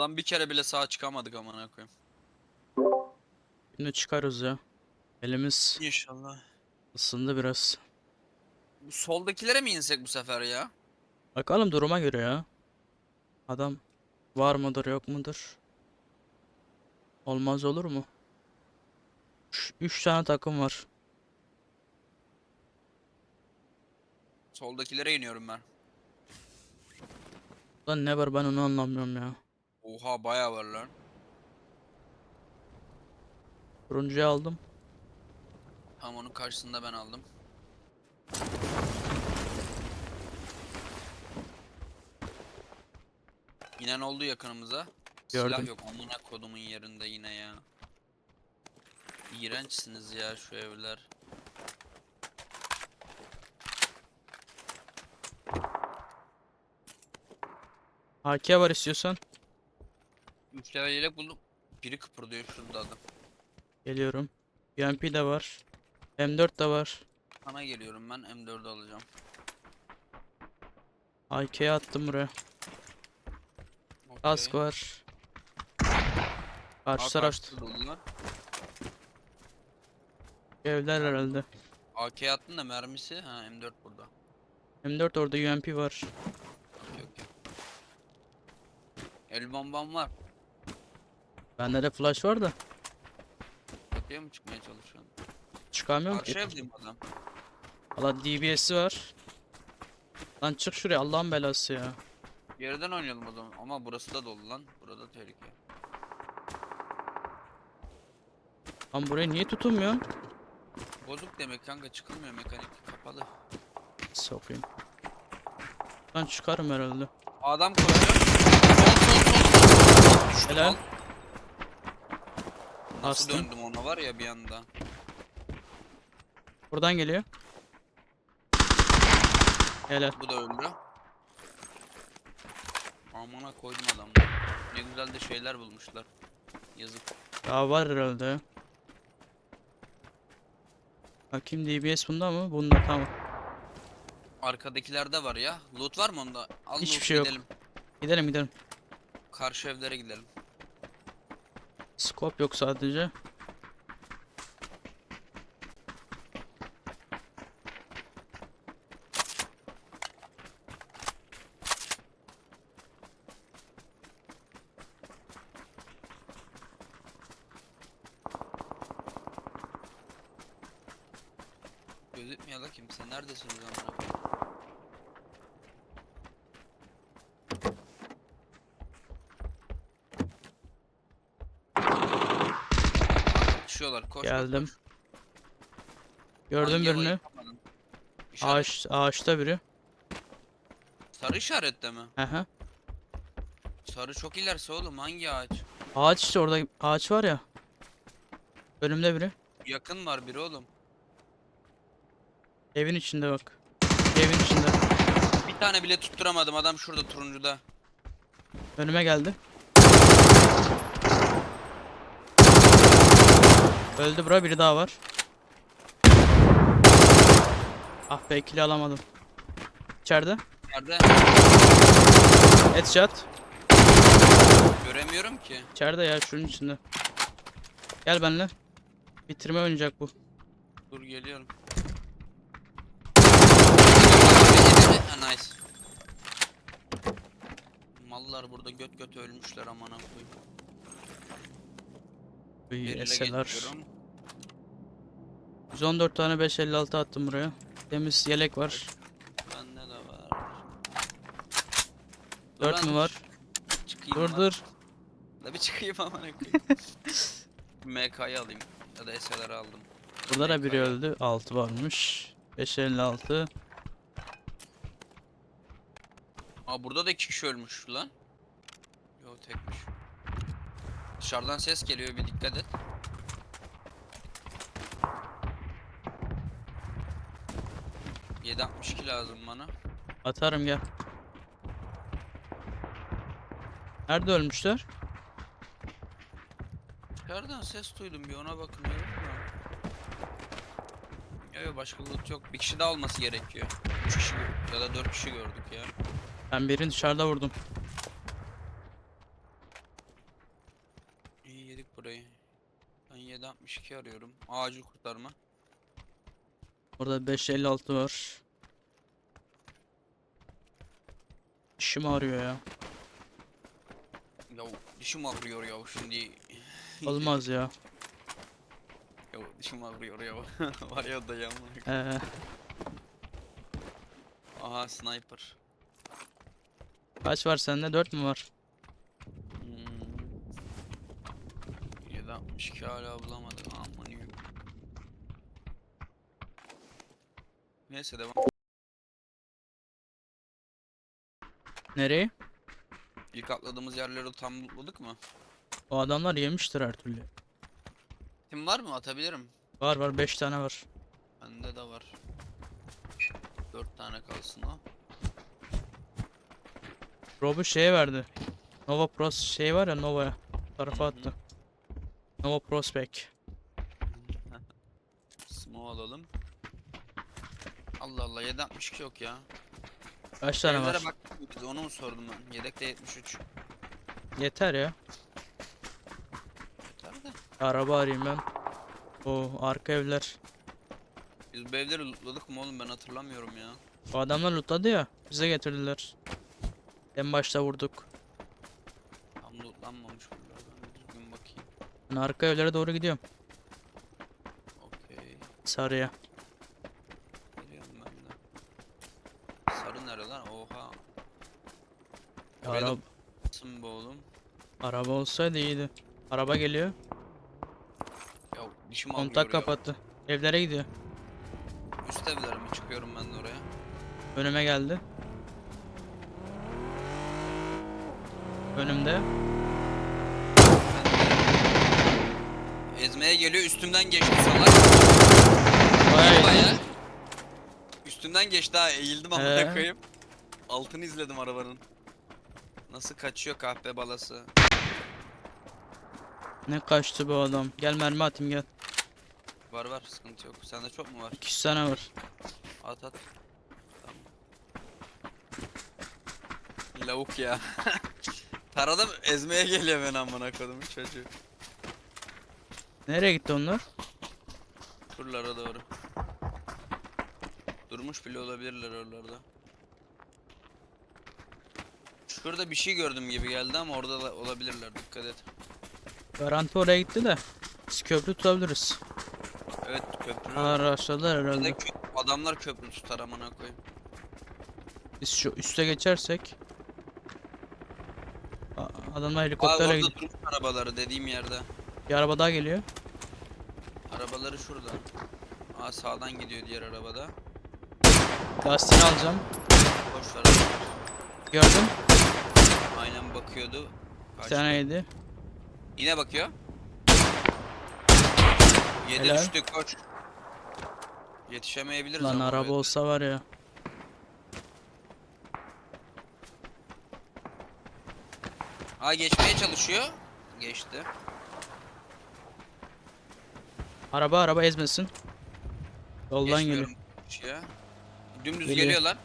Buradan bir kere bile sağa çıkamadık amına koyayım. Şimdi çıkarız ya. Elimiz İnşallah. ısındı biraz. Bu soldakilere mi insek bu sefer ya? Bakalım duruma göre ya. Adam var mıdır yok mudur? Olmaz olur mu? Üç, üç tane takım var. Soldakilere iniyorum ben. Lan ne var ben onu anlamıyorum ya. Oha bayağı var lan. Turuncuyu aldım. Tam onun karşısında ben aldım. İnen oldu yakınımıza. Silah Gördüm. yok amına kodumun yerinde yine ya. İğrençsiniz ya şu evler. AK var istiyorsan. Üç level yelek buldum. Biri kıpırdıyor şurada adam. Geliyorum. UMP de var. M4 de var. Sana geliyorum ben M4'ü alacağım. AK'ye attım buraya. Kask Okey. var. Karşı taraf evler herhalde. AK attın da mermisi ha M4 burada. M4 orada UMP var. Okey okey. El bombam var. Bende de flash var da. Kapıya mı çıkmaya çalışıyorsun? Çıkamıyorum Karşı ki. evdeyim adam. Valla DBS'i var. Lan çık şuraya Allah'ın belası ya. Yerden oynayalım o zaman. Ama burası da dolu lan. Burada tehlike. Lan buraya niye tutunmuyorsun? Bozuk demek kanka çıkılmıyor mekanik kapalı. Sokayım. Ben çıkarım herhalde. Adam koyuyor. Sol sol sol. Düştüm Helal. al. Nasıl Bastım. döndüm ona var ya bir anda. Buradan geliyor. Helal. Bu da öldü. Amına koydum adamı. Ne güzel de şeyler bulmuşlar. Yazık. Daha var herhalde. Bakayım DBS bunda mı? Bunda tamam. Arkadakilerde var ya. Loot var mı onda? Al Hiçbir loot şey yok. gidelim. Gidelim gidelim. Karşı evlere gidelim. Scope yok sadece. Gözükmüyor la kimse. Neredesiniz amına koyayım? Düşüyorlar. Koş Geldim. koş. Gördüm Hangi birini. İşaret- Ağaç, ağaçta biri. Sarı işarette mi? Aha. Sarı çok ilerisi oğlum hangi ağaç? Ağaç işte orada ağaç var ya. Önümde biri. Yakın var biri oğlum. Evin içinde bak. Evin içinde. Bir tane bile tutturamadım adam şurada turuncuda. Önüme geldi. Öldü bura biri daha var. Ah be ikili alamadım. İçeride. Nerede? Headshot. Göremiyorum ki. İçeride ya şunun içinde. Gel benimle. Bitirme oynayacak bu. Dur geliyorum. Ha, nice. Mallar burada göt göt ölmüşler amına koyayım. Eserler. geçiyorum. 114 tane 556 attım buraya. Temiz yelek var. Bende de var. Dur 4 lan, mü var? Çıkayım Dur dur. Da bir çıkayım amına koyayım. MK'yı alayım. Ya da SLR'ı aldım. Burada da biri öldü. 6 varmış. 556. Aa burada da iki kişi ölmüş lan. Yo tekmiş. Dışarıdan ses geliyor bir dikkat et. ...762 lazım bana. Atarım gel. Nerede ölmüşler? Dışarıdan ses duydum bir ona bakınıyorum da. Yo yo başka loot yok. Bir kişi daha olması gerekiyor. 3 kişi ya da 4 kişi gördük ya. Ben birini dışarıda vurdum. 762 arıyorum. Acil kurtarma. Burada 556 var. İşim ağrıyor ya. Ya dişim ağrıyor ya şimdi. Olmaz ya. Ya dişim ağrıyor ya. Var ya dayım. Ee, Aha sniper. kaç var sende? 4 mü var? Hmm. 762 hala bulamadım. Aman. Neyse devam. Nereye? İlk atladığımız yerleri tam bulmadık mı? O adamlar yemiştir her türlü. Kim var mı? Atabilirim. Var var 5 tane var. Bende de var. 4 tane kalsın o. Rob'u şeye verdi. Nova Pros şey var ya Nova'ya. Tarafa Hı hı. Nova Prospect. Smoke alalım. Allah Allah 762 yok ya. Kaç tane Evlere var? baktık mı biz onu mu sordum ben? Yedekte 73. Yeter ya. Yeter de. Araba arayayım ben. O arka evler. Biz bu evleri lootladık mı oğlum ben hatırlamıyorum ya. O adamlar lootladı ya. Bize getirdiler. En başta vurduk. Tam lootlanmamış buralar. Ben bir düzgün bakayım. Ben arka evlere doğru gidiyorum. Okey. Sarıya. Geliyorum ben de. Sarı nere lan? Oha. Oraya Ara da basın be oğlum. araba olsaydı iyiydi. Araba geliyor. Ya dişim Kontak ağrıyor ya. kapattı. Evlere gidiyor. Üst evlere mi çıkıyorum ben de oraya? Önüme geldi. Önümde. Ezmeye geliyor üstümden geçti salak. İyi. Baya. Üstümden geçti ha eğildim ama Ee? koyayım. Altını izledim arabanın. Nasıl kaçıyor kahpe balası. Ne kaçtı bu adam. Gel mermi atayım gel. Var var sıkıntı yok. Sende çok mu var? 200 tane var. At at. Tamam. Lavuk ya. Taradım ezmeye geliyor ben amına kodumun çocuğu. Nereye gitti onlar? Şuralara doğru. Durmuş bile olabilirler oralarda. Şurada bir şey gördüm gibi geldi ama orada da olabilirler dikkat et. Garanti oraya gitti de. Biz köprü tutabiliriz. Evet köprü. Araçladılar herhalde. kö- adamlar köprü tutar amına koyayım. Biz şu üste geçersek. A- Adamlar helikopterle orada gidiyor. durmuş arabaları dediğim yerde. Bir araba daha geliyor. Arabaları şurada. Aa sağdan gidiyor diğer arabada. Lastiğini alacağım. Boş ver. Gördüm. Aynen bakıyordu. Bir Kaçtı. tane yedi. Yine bakıyor. Yedi Helal. düştü koç. Yetişemeyebiliriz Lan ama araba böyle. olsa var ya. Aa geçmeye çalışıyor. Geçti. Araba araba ezmesin. Yoldan geliyor. Geçmiyorum Ya. Dümdüz Geliyor. geliyorlar.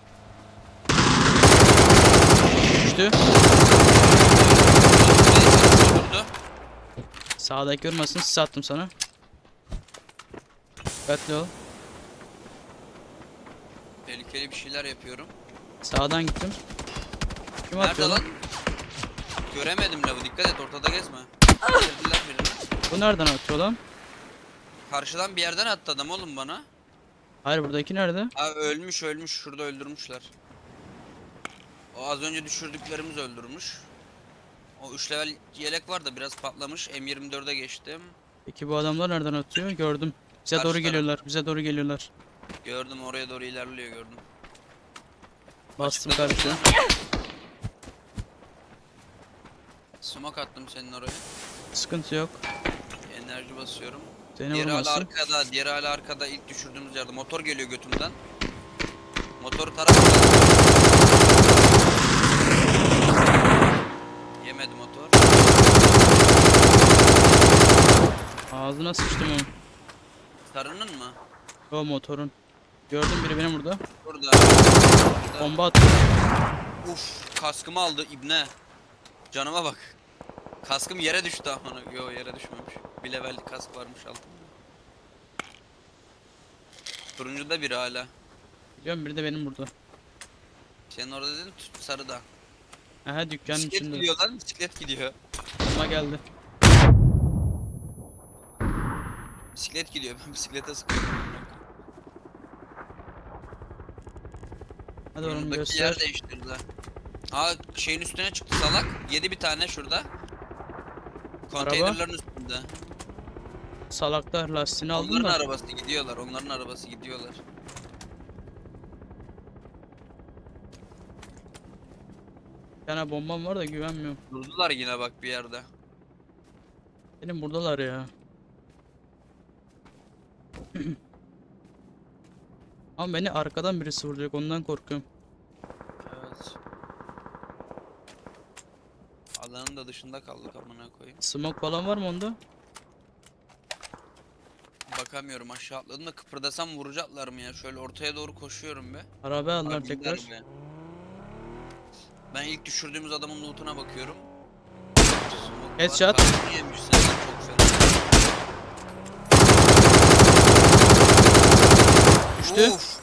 Düştü. Durdu. Sağdaki vurmasın. Sis attım sana. Dikkatli ol. Tehlikeli bir şeyler yapıyorum. Sağdan gittim. Kim Nerede atıyor lan? lan? Göremedim lavı. Dikkat et ortada gezme. Bitirdiler birini. Bu nereden atıyor lan? Karşıdan bir yerden attı adam oğlum bana. Hayır buradaki nerede? Aa ölmüş ölmüş. Şurada öldürmüşler. O az önce düşürdüklerimiz öldürmüş. O 3 level yelek var da biraz patlamış. M24'e geçtim. Peki bu adamlar nereden atıyor? Gördüm. Bize Karşı doğru taraf. geliyorlar. Bize doğru geliyorlar. Gördüm oraya doğru ilerliyor gördüm. Bastım Açıkta karşı. dursun. Smoke attım senin oraya. Sıkıntı yok. Enerji basıyorum. Seni diğeri hala vurmasın. arkada, diğeri hala arkada ilk düşürdüğümüz yerde. Motor geliyor götümden. Motoru tarafta. Yemedi motor. Ağzına sıçtım onu. Sarının mı? O motorun. Gördüm biri benim burada. Burada. Burada. Bomba attı. Uf, kaskımı aldı ibne. Canıma bak. Kaskım yere düştü amına. Yo yere düşmemiş. Bir level kask varmış altında. Turuncuda biri hala. Biliyorum biri de benim burada. Senin orada dedin sarıda. Aha dükkanın Bisiklet içinde. gidiyor lan bisiklet gidiyor. Ama geldi. Bisiklet gidiyor ben bisiklete sıkıyorum. Hadi oğlum Yanındaki göster. yer değiştirdi. Aa şeyin üstüne çıktı salak. Yedi bir tane şurada. Konteynerlerin üstünde. Salaklar lastiğini aldın Onların da. arabası gidiyorlar. Onların arabası gidiyorlar. Bir tane bombam var da güvenmiyorum. Durdular yine bak bir yerde. Benim buradalar ya. Ama beni arkadan birisi vuracak ondan korkuyorum. Evet. Alanın da dışında kaldık amına koyayım. Smoke falan var mı onda? Bakamıyorum aşağı atladım da kıpırdasam vuracaklar mı ya? Şöyle ortaya doğru koşuyorum be. Araba aldılar tekrar. be. Ben ilk düşürdüğümüz adamın lootuna bakıyorum. Smoke var, Headshot. yemiş çok fena. Düştü. Uf,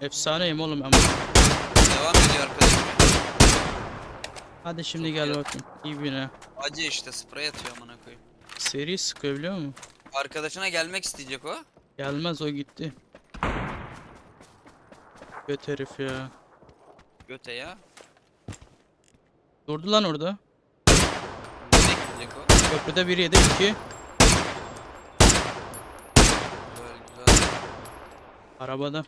Efsaneyim oğlum ama. devam ediyor arkadaşım. Hadi şimdi gel iyi. bakayım. İyi birine. Acı işte sprey atıyor amına koyayım. Seri sıkıyor biliyor musun? Arkadaşına gelmek isteyecek o. Gelmez o gitti. Göt herif ya. Göte ya. Durdu lan orada. Nereye gidecek o? Köprüde 1 7 2. Güzel güzel. Arabada.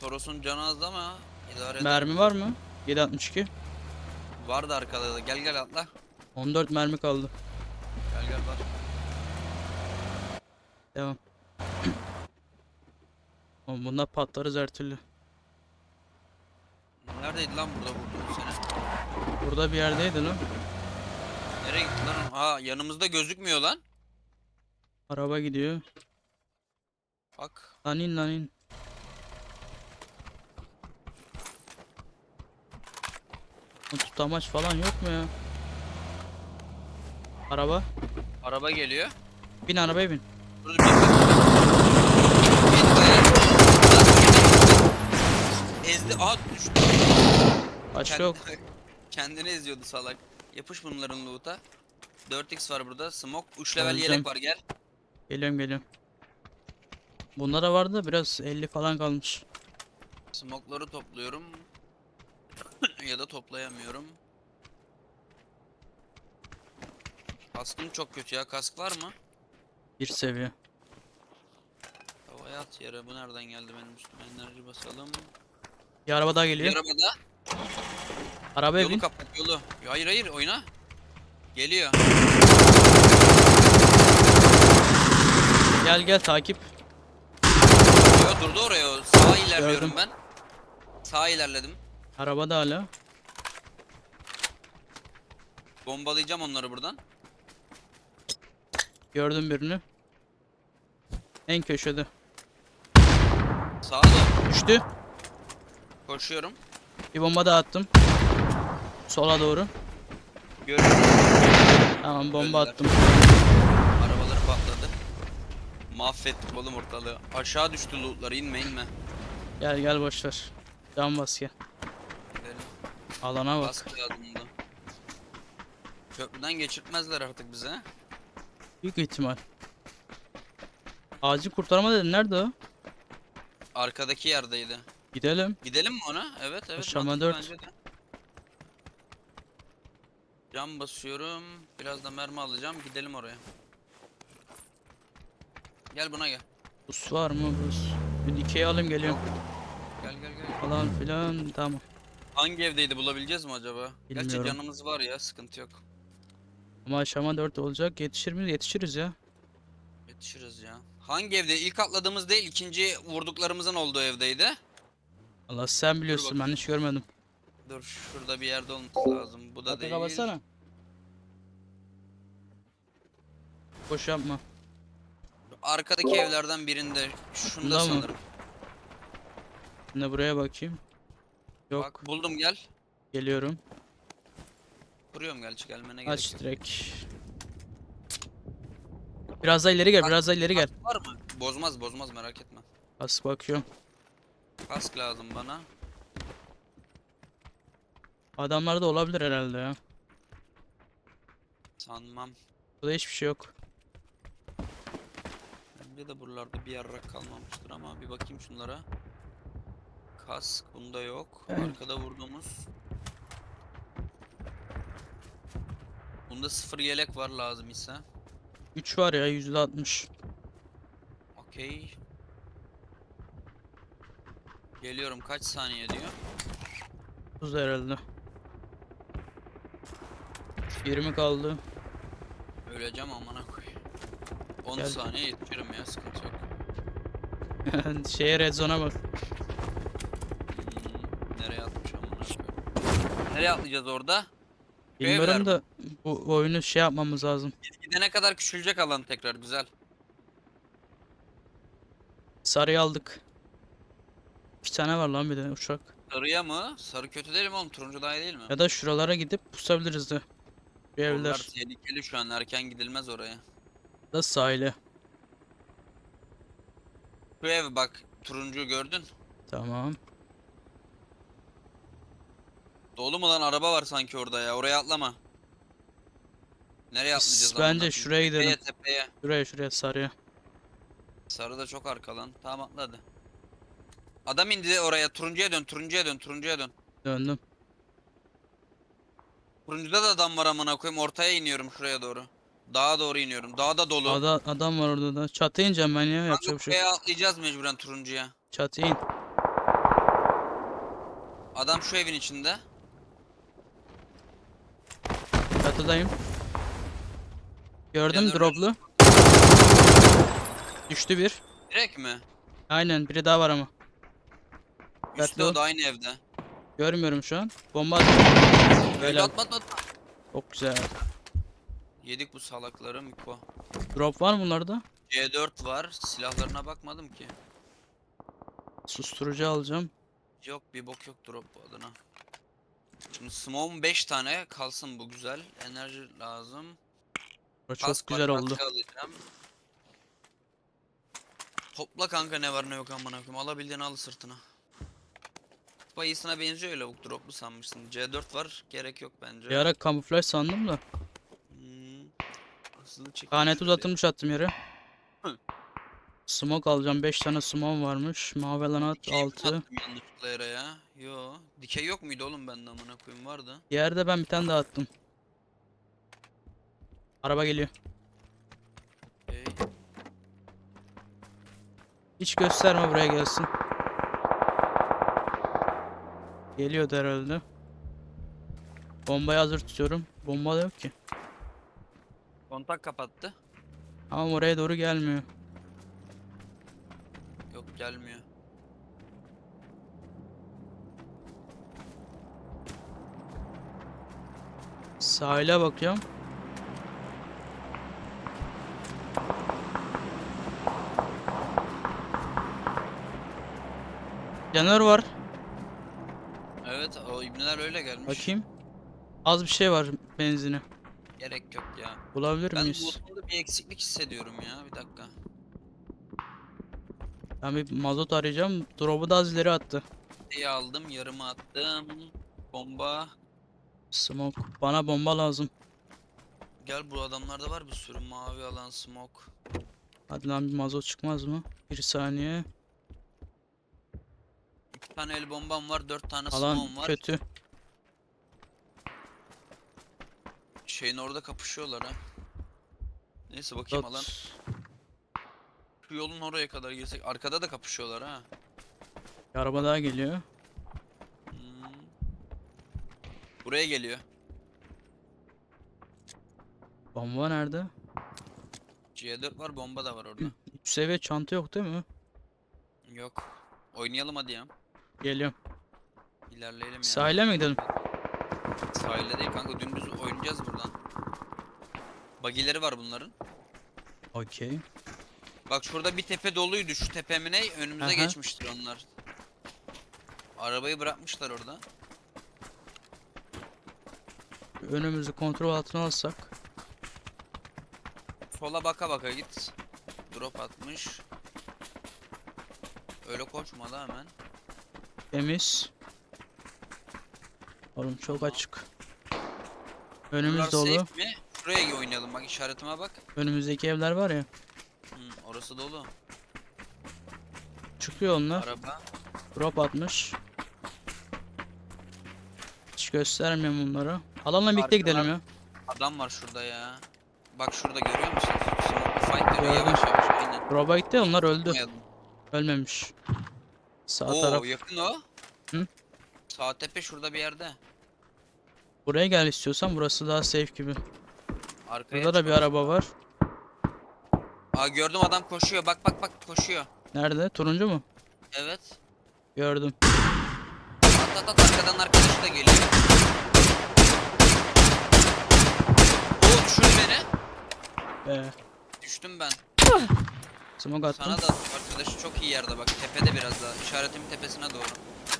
Toros'un canı azdı ama idare eder. Mermi var mı? 762. Vardı arkada da. Gel gel atla. 14 mermi kaldı. Gel gel var. Devam. Oğlum bunlar patlarız her türlü. Neredeydi lan burada vurduğun seni? Burada bir yerdeydi lan. Nereye gitti lan? Ha yanımızda gözükmüyor lan. Araba gidiyor. Bak. Lan in lan in. Bu tutamaç falan yok mu ya? Araba. Araba geliyor. Bin arabaya bin. Bir Ezdi. Aa düştü. Kendi- yok. Kendini eziyordu salak. Yapış bunların loot'a. 4x var burada. Smoke. 3 level yelek var gel. Geliyorum geliyorum. Bunda da vardı da biraz 50 falan kalmış. Smoke'ları topluyorum. ya da toplayamıyorum. Kaskım çok kötü ya. Kask var mı? Bir seviye. Havaya at yere. Bu nereden geldi benim üstüme? Enerji basalım. Bir araba daha Bir geliyor. arabada. Arabaya Yolu bin. kapat yolu. Hayır hayır oyna. Geliyor. Gel gel takip. Yo, durdu oraya. Sağa ilerliyorum Gördüm. ben. Sağa ilerledim. Arabada hala. Bombalayacağım onları buradan. Gördüm birini. En köşede. Sağa doğru Düştü. koşuyorum. Bir bomba daha attım. Sola doğru. Görüyorum. Tamam bomba Öldüler. attım. Arabaları patladı. Mahvettik oğlum ortalığı. Aşağı düştü lootlar inme inme. Gel gel boşver. Can bas gel. Gidelim. Alana bak. Baskı. Köprüden geçirtmezler artık bize. Büyük ihtimal. Acil kurtarma dedin. Nerede o? Arkadaki yerdeydi. Gidelim. Gidelim mi ona? Evet evet. Aşama mantıklı dört. bence de. Cam basıyorum. Biraz da mermi alacağım. Gidelim oraya. Gel buna gel. Bus var mı bus? Bir dikey alayım geliyorum. Gel gel gel. Falan filan. Tamam. Hangi evdeydi bulabileceğiz mi acaba? Gerçi Bilmiyorum. canımız var ya sıkıntı yok. Ama aşama 4 olacak. Yetişir miyiz? Yetişiriz ya. Yetişiriz ya. Hangi evde? İlk atladığımız değil ikinci vurduklarımızın olduğu evdeydi. Allah sen biliyorsun ben hiç görmedim. Dur şurada bir yerde olması lazım. Bu da Hadi değil. kapatsana. Boş yapma. Arkadaki evlerden birinde. Şunda Bunda mı? sanırım. Şimdi buraya bakayım. Yok. Bak buldum gel. Geliyorum. Kuruyorum gerçi gelmene gerek Aç yok. direkt. Biraz daha ileri gel, biraz daha ileri gel. Kask var mı? Bozmaz bozmaz merak etme. Bas bakıyorum. Kask lazım bana. Adamlar da olabilir herhalde ya. Sanmam. Burada hiçbir şey yok. Bence de buralarda bir yarrak kalmamıştır ama bir bakayım şunlara. Kask bunda yok. Arkada vurduğumuz. Bunda sıfır yelek var lazım ise. 3 var ya %60. Okey. Geliyorum kaç saniye diyor. 30 herhalde. 20 kaldı. Öleceğim amına koy. 10 Gel. saniye yetişirim ya sıkıntı yok. Şeye red zone'a bak. Hmm, nereye atmış amına koyayım. Nereye atlayacağız orada? Bilmiyorum da bu oyunu şey yapmamız lazım. Biz gidene kadar küçülecek alan tekrar güzel. Sarıyı aldık. İki tane var lan bir de uçak. Sarıya mı? Sarı kötü değil mi oğlum? Turuncu daha iyi değil mi? Ya da şuralara gidip pusabiliriz de. Bir evler tehlikeli şu an erken gidilmez oraya. da sahile. Şu ev bak turuncu gördün. Tamam. Dolu mu lan araba var sanki orada ya oraya atlama. Nereye atlayacağız Bence koyayım? şuraya gidelim. Tepeye tepeye. Şuraya şuraya sarıya. Sarı da çok arka lan. Tamam atla hadi. Adam indi oraya turuncuya dön turuncuya dön turuncuya dön. Döndüm. Turuncuda da adam var amına koyayım ortaya iniyorum şuraya doğru. Dağa doğru iniyorum. Dağda dolu. Ada, adam var orada da. Çatıya ineceğim ben ya. Kanka Yapacak bir şey yok. atlayacağız mecburen turuncuya. Çatıya in. Adam şu evin içinde. Çatıdayım. Gördüm Yanıyorum. droplu. Düştü bir. Direkt mi? Aynen biri daha var ama. Dikkatli ol. o da aynı evde. Görmüyorum şu an. Bomba atıyor. Öyle Helal. atma atma atma. Çok güzel. Yedik bu salakları Miko. Drop var mı bunlarda? C4 var. Silahlarına bakmadım ki. Susturucu alacağım. Yok bir bok yok drop bu adına. Şimdi smoke'um 5 tane kalsın bu güzel. Enerji lazım. Bura Çok Kask var, güzel oldu. kaskı alacağım. Topla kanka ne var ne yok amına koyayım. Alabildiğini al sırtına. Bayısına benziyor öyle lavuk droplu sanmışsın. C4 var gerek yok bence. Bir ara kamuflaj sandım da. Hmm. Hızlı çekim Kanet şöyle. uzatılmış attım yere. Hı. Smoke alacağım. 5 tane smoke varmış. Mavi lanat Dikey mi 6. attım yanlışlıkla yere ya? Yo. Dikey yok muydu oğlum bende amına koyayım vardı. Yerde ben bir tane daha attım. Araba geliyor. Okey. Hiç gösterme buraya gelsin. Geliyordu herhalde. Bombayı hazır tutuyorum. Bomba da yok ki. Kontak kapattı. Ama oraya doğru gelmiyor. Yok gelmiyor. Sahile bakıyorum. Caner var. Evet o ibneler öyle gelmiş. Bakayım. Az bir şey var benzini. Gerek yok ya. Bulabilir Ben miyiz? loot'umda bir eksiklik hissediyorum ya. Bir dakika. Ben bir mazot arayacağım. Drop'u da az ileri attı. İyi aldım, yarımı attım. Bomba. Smoke. Bana bomba lazım. Gel bu adamlarda var bir sürü mavi alan smoke. Hadi lan bir mazot çıkmaz mı? Bir saniye. Tane el bombam var, dört tane Alan smoke'um var. kötü. Şeyin orada kapışıyorlar ha. Neyse bakayım alan. Dot. Şu yolun oraya kadar girsek. Arkada da kapışıyorlar ha. Bir araba daha geliyor. Hmm. Buraya geliyor. Bomba nerede? C4 var, bomba da var orada. 3 seviye çanta yok değil mi? Yok. Oynayalım hadi ya. Geliyorum. İlerleyelim ya. Sahile mi gidelim? Sahilde değil kanka dümdüz oynayacağız buradan. Bagileri var bunların. Okey. Bak şurada bir tepe doluydu. Şu tepe mi ne? Önümüze Aha. geçmiştir onlar. Arabayı bırakmışlar orada. önümüzü kontrol altına alsak. Sola baka baka git. Drop atmış. Öyle koşma da hemen. Temiz. Oğlum çok açık. Bunlar Önümüz dolu. safe mi? Şuraya oynayalım bak işaretime bak. Önümüzdeki evler var ya. Hı, orası dolu. Çıkıyor onlar. Araba. Drop atmış. Hiç göstermiyorum bunları. Alanla birlikte gidelim ya. Adam var şurada ya. Bak şurada görüyor musun? Smoke fight Gördüm. yavaş yavaş aynen. Drop'a gitti onlar öldü. Ölmemiş. Sağ Oo taraf. yakın o. Hı? Sağ tepe şurada bir yerde. Buraya gel istiyorsan burası daha safe gibi. Arkaya Burada da bir çıkalım. araba var. Aa gördüm adam koşuyor. Bak bak bak koşuyor. Nerede? Turuncu mu? Evet. Gördüm. At at at arkadan arkadaşı da geliyor. Oo düşürdü beni. Ee, Düştüm ben. smoke attım. Sana da arkadaşı çok iyi yerde bak. Tepede biraz daha. İşaretimin tepesine doğru.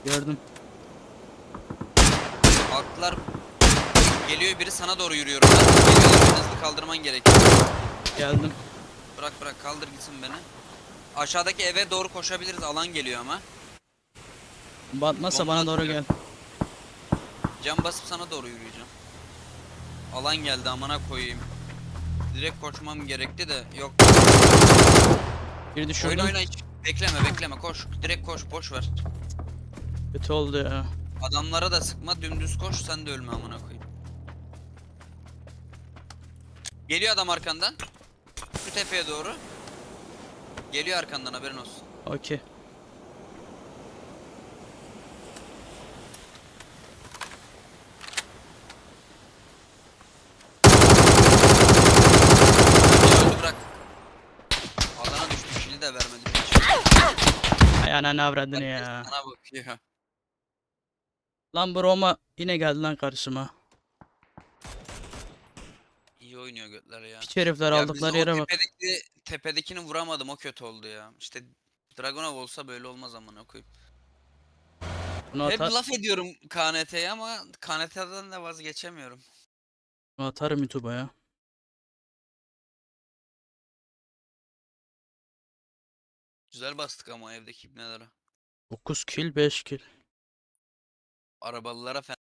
Gördüm. Aklar geliyor biri sana doğru yürüyor. Geliyorlar beni hızlı kaldırman gerekiyor. Geldim. Bırak bırak kaldır gitsin beni. Aşağıdaki eve doğru koşabiliriz. Alan geliyor ama. Batmazsa Bomba bana doğru gel. Cam basıp sana doğru yürüyeceğim. Alan geldi amına koyayım. Direkt koşmam gerekti de yok. Bir Oyna düşürdüm. oyna hiç. Bekleme bekleme koş. Direkt koş boş ver. Kötü oldu ya. Adamlara da sıkma dümdüz koş sen de ölme amına koyayım. Geliyor adam arkandan. Şu tepeye doğru. Geliyor arkandan haberin olsun. Okey. Öldü bırak. Alana düştü kili de vermedi. Hiç. Ay ananı avradını ya. Sana bakıyor. Lan bu Roma yine geldi lan karşıma. İyi oynuyor götler ya. Piç herifler Ya aldıkları yere bak. Tepedeki, tepedekini vuramadım o kötü oldu ya. İşte Dragonov olsa böyle olmaz amına koyayım. Bunu, Hep atar, laf ediyorum KNT'ye ama KNT'den de vazgeçemiyorum. bunu atarım YouTube'a ya. Güzel bastık ama evdeki ibnelere. 9 kill 5 kill. Arabalılara fena.